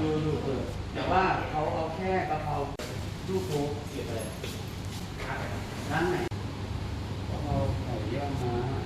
ดูดูเออแต่ว่าเขาเอาแค่กะเพราลูกโป๊กเก็บอะไรร้านไหนกะเพราไก่ย่างม้า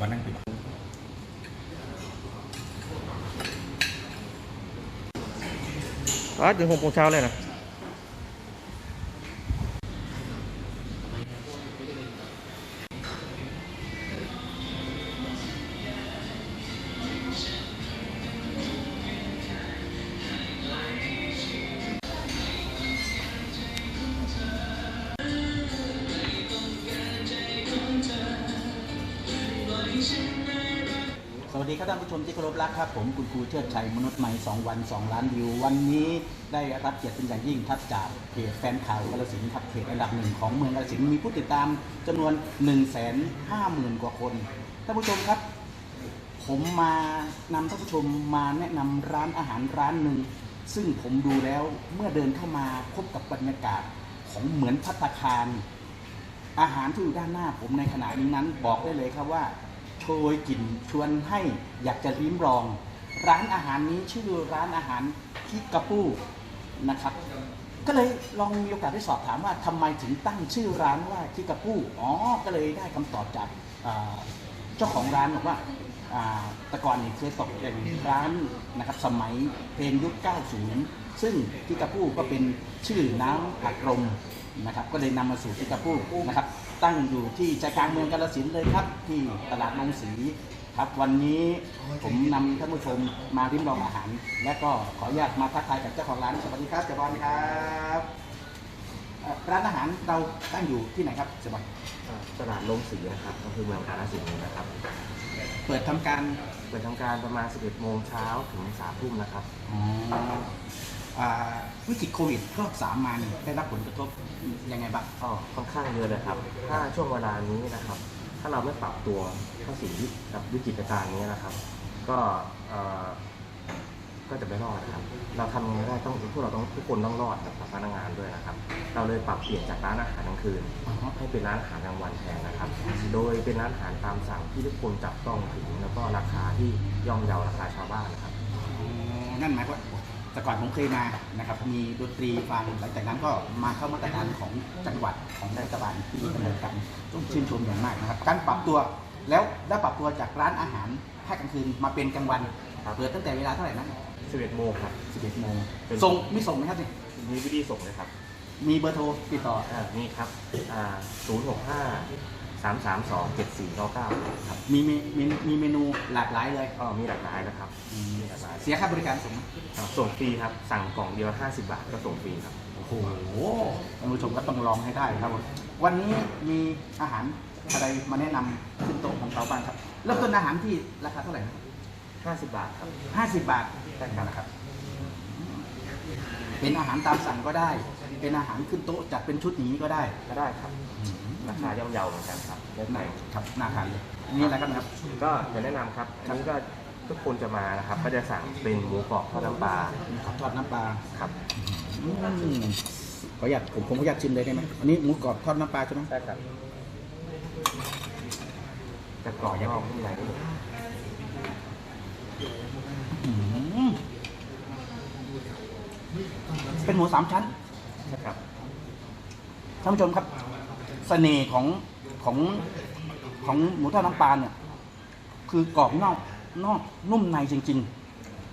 วรรค์นั่งไปบอกอ๋อถึงหกโมงเช้าเลยนะ ดีครับท่านผู้ชมที่เคารพรักครับผมคุณครูเชิดชัยมนุษย์ใหม่ 2 วัน 2 ล้านวิว วันนี้ได้รับเกียรติเป็นอย่างยิ่งครับจากเพจแฟนข่าวกาลสินธุ์ครับเพจอันดับหนึ่งของเมืองกาลสินธุ์มีผู้ติดตามจำนวน 1 5 0 0 0 0 กว่าคนท่านผู้ชมครับ ผมมานำท่านผู้ชมมาแนะนำร้านอาหารร้านหนึ่งซึ่งผมดูแล้วเมื่อเดินเข้ามาพบกับบรรยากาศของเหมือนพัตตาคาร อาหารที่อยู่ด้านหน้าผมในขณะนี้นั้นบอกได้เลยครับว่า โชยกลิ่นชวนให้อยากจะลิ้มลอง ร้านอาหารนี้ชื่อร้านอาหารคิกาปูนะครับ ก็เลยลองมีโอกาสได้สอบถามว่าทำไมถึงตั้งชื่อร้านว่าคิกาปูอ๋อก็เลยได้คำตอบจากเจ้าของร้านบอกว่าแต่ก่อนนี่เคยตกเป็นร้านนะครับสมัยเพลงยุค 90 ซึ่งคิกาปูก็เป็นชื่อน้ำอัดลมนะครับก็เลยนำมาสู่คิกาปูนะครับ ตั้งอยู่ที่ใจกลางเมืองกาฬสินธุ์เลยครับ ที่ตลาดนงศรีครับ วันนี้ผมนำท่านผู้ชมมาริมลองอาหาร และก็ขออนุญาตมาทักทายกับเจ้าของร้านสวัสดีครับเจ้าบอลครับเอ่อร้านอาหารเราตั้งอยู่ที่ไหนครับเจ้าบอลตลาดลงสีนะครับก็คือเมืองกาฬสินธุ์นะครับเปิดทำการ เปิดทำการประมาณ 11 โมงเช้าถึง 3 ทุ่มนะครับ อ๋ออ่า วิกฤตโควิดรอบสามมาเนี่ยได้รับผลกระทบยังไงบ้างก็ค่อนข้างเยอะเลยครับ ถ้าช่วงเวลานี้นะครับ ถ้าเราไม่ปรับตัวเข้าสู่วิกฤตกับวิกฤตการณ์นี้นะครับ ก็เอ่อก็จะไม่รอดนะครับ เราทำยังไงได้ต้องพวกเราต้องทุกคนต้องรอดนะครับพนักงานด้วยนะครับ เราเลยปรับเปลี่ยนจากร้านอาหารกลางคืนอ๋อให้เป็นร้านอาหารกลางวันแทนนะครับ โดยเป็นร้านอาหารตามสั่งที่ทุกคนจับต้องถึงแล้วก็ราคาที่ย่อมเยาราคาชาวบ้านนะครับอ๋อนั่นหมายความว่า แต่ก่อนผมเคยมานะครับมีดนตรีฟังหลังจากนั้นก็มาเข้ามาตรการของจังหวัดของรัฐบาลที่ดำเนินการต้องชื่นชมอย่างมากนะครับ การปรับตัวแล้วได้ปรับตัวจากร้านอาหารภาคกลางคืนมาเป็นกลางวันครับเปิดตั้งแต่เวลาเท่าไหร่นะ11โมงครับ11โมงเป็นส่งมีส่งไหมครับเนี่ยมีวิธีส่งเลยครับ มีเบอร์โทรติดต่ออ่านี่ครับอ่า065 332 7499ครับมีเมมีมีเมนูหลากหลายเลยก็มีหลากหลายนะครับมีหลากหลายเสียค่าบริการสูงไหมครับส่งฟรีครับ สั่งกล่องเดียว 50 บาทก็ส่งฟรีครับ โอ้โหท่านผู้ชมก็ต้องลองให้ได้ครับผมวันนี้มีอาหารอะไรมาแนะนำขึ้นโต๊ะของเราบ้างครับ เริ่มต้นอาหารที่ราคาเท่าไหร่นะ50 บาทครับห้าสิบบาทได้กันนะครับ เป็นอาหารตามสั่งก็ได้ เป็นอาหารขึ้นโต๊ะจัดเป็นชุดอย่างนี้ก็ได้ ก็ได้ครับ ราคาย่อมเยาเหมือนกันครับไม่แพงครับน่าทานเลยนี่อะไรกันครับ ก็จะแนะนำครับอันนี้ก็ทุกคนจะมานะครับ ก็จะสั่งเป็นหมูกรอบทอดน้ำปลามีขอบทอดน้ำปลาครับอืมขออยากผมผมขออยากชิมเลยได้ไหมอันนี้หมูกรอบทอดน้ำปลาใช่ไหมได้ครับจะกรอบนอกข้างในได้เลยอืมเป็นหมูสามชั้นนะครับท่านผู้ชมครับเสน่ห์ของของของหมูทอดน้ำปลาเนี่ย คือกรอบนอกนอกนุ่มในจริง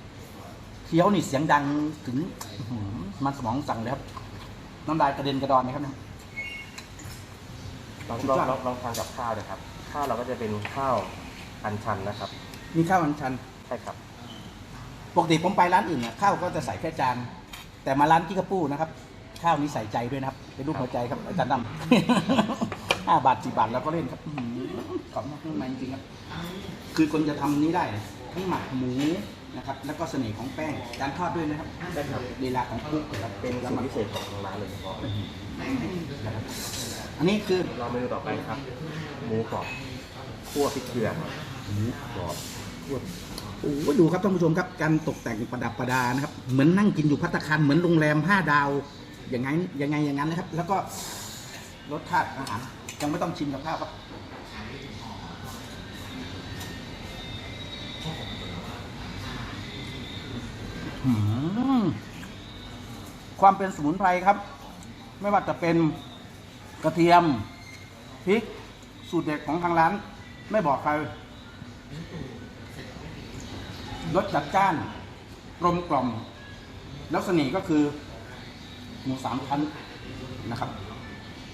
ๆ เคี้ยวนี่เสียงดังถึงอื้อหือมันสมองสั่งเลยครับ น้ำลายกระเด็นกระดอนนะครับเนี่ยลองสุดลองยอดลองลองทานกับข้าวนะครับ ข้าวเราก็จะเป็นข้าวอันชันนะครับ มีข้าวอันชันใช่ครับปกติผมไปร้านอื่นเนี่ยข้าวก็จะใส่แค่จานแต่มาร้านกิกาปูนะครับ ข้าวนี้ใส่ใจด้วยนะครับ เป็นรูปหัวใจครับอาจารย์ดำห้าบาทสี่บาทเราก็เล่นครับอื้อหือกรอบนอกนุ่มในจริงๆครับ คือคนจะทำนี้ได้เนี่ยทั้งหมักหมูนะครับ แล้วก็เสน่ห์ของแป้งการทอดด้วยนะครับใช่ครับลีลาของคุกนะครับเป็นแล้วสูตมัรนพิเศษของทางร้านเลยเฉพาะนะครับอันนี้คือเราเมนูต่อไปครับหมูกรอบคั่วพริกเกลือครับหมูกรอบคั่วโอ้โหดูครับท่านผู้ชมครับการตกแต่งประดับประดานะครับ เหมือนนั่งกินอยู่พัตตาคารเหมือนโรงแรมห้าดาว อย่างไงยังไงอย่างนั้นนะครับ แล้วก็รสชาติอาหารยังไม่ต้องชิมกับข้าวครับความเป็นสมุนไพรครับ ไม่ว่าจะเป็นกระเทียมพริกสูตรเด็ดของทางร้าน ไม่บอกใครรสจัดจ้านกลมกล่อม แล้วเสน่ห์ก็คือ หมูสามชั้นนะครับ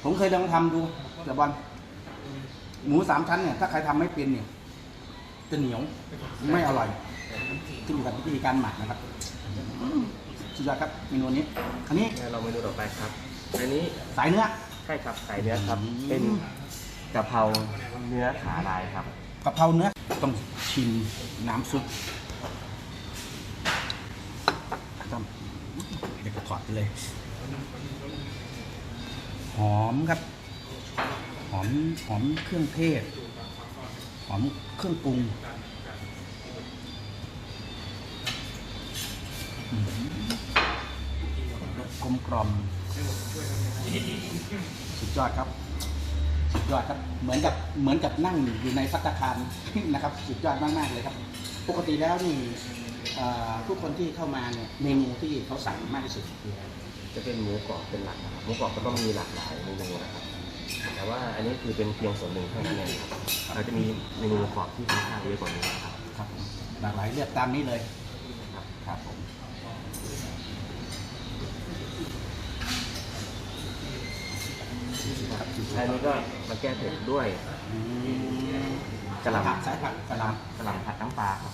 ผมเคยลองทำดูแต่บอลหมูสามชั้นเนี่ยถ้าใครทำไม่เป็นเนี่ยจะเหนียวไม่อร่อยขึ้นอยู่กับวิธีการหมักนะครับอืมสุดยอดครับเมนูนี้อันนี้งั้นเราเมนูต่อไปครับอันนี้สายเนื้อใช่ครับไก่เนื้อครับอืมเป็นกะเพราเนื้อขาลายครับกะเพราเนื้อต้องชิมน้ำซุปต้องเดี๋ยวก็ถอดไปเลย หอมครับ หอมหอมเครื่องเทศ หอมเครื่องปรุงกลมกล่อมสุดยอดครับ สุดยอดครับ เหมือนกับเหมือนกับนั่งอยู่ในพัตคารนะครับ สุดยอดมากๆเลยครับ ปกติแล้วนี่ทุกคนที่เข้ามาเนี่ยเมนูที่เขาสั่งมากที่สุดคืออะไร จะเป็นหมูกรอบเป็นหลักนะครับหมูกรอบก็ต้องมีหลากหลายเมนูนะครับ แต่ว่าอันนี้คือเป็นเพียงส่วนหนึ่งเท่านั้นเองครับเราจะมีเมนูกรอบที่ค่อนข้างเยอะกว่านี้นะครับครับผมหลากหลายเลือกตามนี้เลยครับครับผมครับสุดยออัดนนี้ก็มาแก้เผ็ดด้วยอืมกะหล่ำผักสายผักกะหล่กะหล่ำผัดน้ำปลาครับ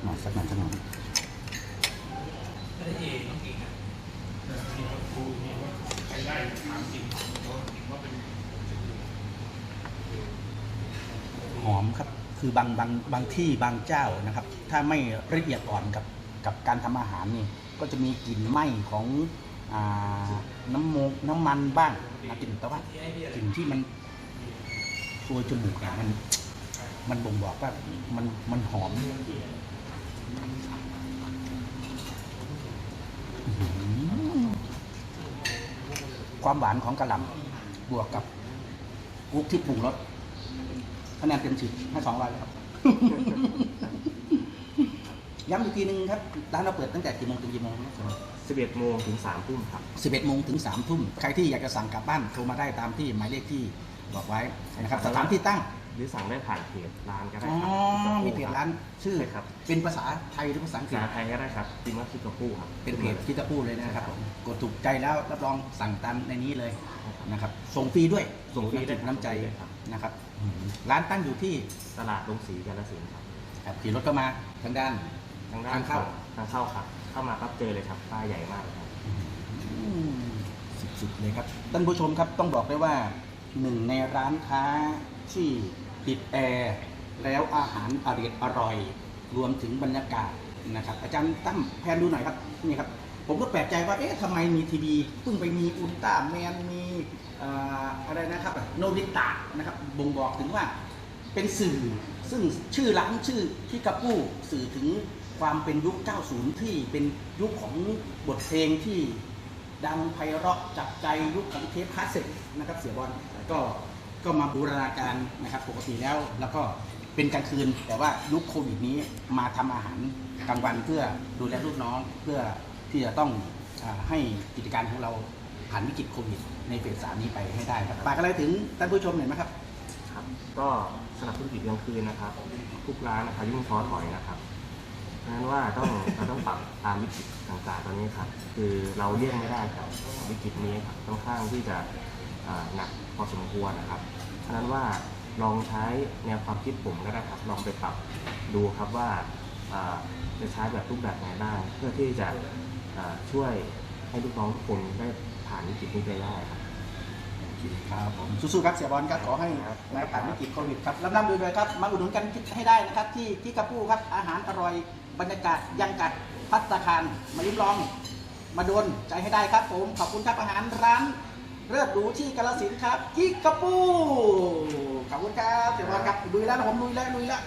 ำหน่อยสักหน่อยสักหน่อย หอมครับ คือบางบางบางที่บางเจ้านะครับ ถ้าไม่ละเอียดอ่อนกับกับการทำอาหารนี่ ก็จะมีกลิ่นไหม้ของอน้ำมกน้ำมันบ้างนะกลิ่นแต่ว่ากลิ่นที่มันตัวจมูกเนี่ยมัน มันบ่งบอกว่ามันมันหอมอื้อหือ ความหวานของกระหล่ำบวกกับกุ๊กที่ปรุงรสคะแนนเต็มสิบให้สองร้อยเลยครับย้ำอีกทีนึงครับร้านเราเปิดตั้งแต่กี่โมงถึงกี่โมงนะครับ11โมงถึง3ทุ่มครับ11โมงถึง3ทุ่มใครที่อยากจะสั่งกลับบ้านโทรมาได้ตามที่หมายเลขที่บอกไว้นะครับสถานที่ตั้งห รือสั่งได้ผ่านเพจร้านก็ได้อ๋อครับมีเพจร้านชื่อ ใช่ครับเป็นภาษาไทยหรือภาษาอังกฤษ ภาษาไทยก็ได้ครับจิมัสซิโกปูครับ เป็นเพจที่จะพูดเลยนะครับผมกดถูกใจแล้วรับรองสั่งตามในนี้เลยนะครับส่งฟรีด้วยส่งฟรีได้น้ำใจครับ นะครับอืมร้านตั้งอยู่ที่ตลาดลงสีกาลสินธุ์ครับ ครับขี่รถก็มาทางด้าน ทางด้านทางเข้า ทางเข้าครับ เข้ามาครับเจอเลยครับป้ายใหญ่มากเลยครับสุดๆเลยครับท่านผู้ชมครับต้องบอกได้ว่าหนึ่งในร้านค้าที่ ติดแอร์แล้วอาหารอร่อยอร่อย รวมถึงบรรยากาศนะครับ อาจารย์ตั้มแพนดูหน่อยครับนี่ครับ ผมก็แปลกใจว่าเอ๊ะทำไมมีทีวีเพิ่งไปมีอุลตร้าแมนมีอ่ออะไรนะครับโนบิตะนะครับบ่งบอกถึงว่าเป็นสื่อซึ่งชื่อร้านชื่อที่กระปู้สื่อถึงความเป็นยุค 90 ที่เป็นยุคของบทเพลงที่ดังไพเราะจับใจยุคของเทปคลาสสิกนะครับเสียบอลก็ ก็มาบูรณาการนะครับปกติแล้วแล้วก็เป็นกลางคืน แต่ว่ายุคโควิดนี้มาทำอาหารกลางวันเพื่อดูแลลูกน้องเพื่อที่จะต้องอให้กิจการของเราผ่านวิกฤตโควิด ในเฟสสามนี้ไปให้ได้ครับฝากอะไรถึงท่านผู้ชมหน่อยไหมครับครับ ก็สำหรับธุรกิจกลางคืนนะครับทุกร้านนะครับยิ่งท้อถอยนะครับเพราะฉะนั้นว่าต้องเราต้องปรับตามวิกฤตต่างๆตอนนี้ครับ คือเราเลี่ยงไม่ได้ครับวิกฤตนี้ครับค่อนข้างที่จะ หนักพอสมควรนะครับเพราะฉะนั้นว่าลองใช้แนวความคิดผมก็ได้ครับลองไปปรับดูครับว่าอ่าจะใช้แบบรูปแบบไหนบ้างเพื่อที่จะอ่าช่วยให้ลูกน้องทุกคนได้ผ่านวิกฤตนี้ไปได้ครับโอเคครับผมสู้ๆครับเสียบอลครับขอให้ครับนายผ่านวิกฤตโควิดครับร่ำๆรวยๆครับมาอุดหนุนกันให้ได้นะครับ ที่ที่กระปู้ครับอาหารอร่อยบรรยากาศยังกัดพัตตาคารมาลิ้มลอง มาโดนใจให้ได้ครับผมขอบคุณครับอาหารร้าน เลิศหรูที่กาลสินครับกิกกระปูขอบคุณครับเดี๋ยวมาครับลุยแล้วนะผมลุยแล้วลุยแล้ว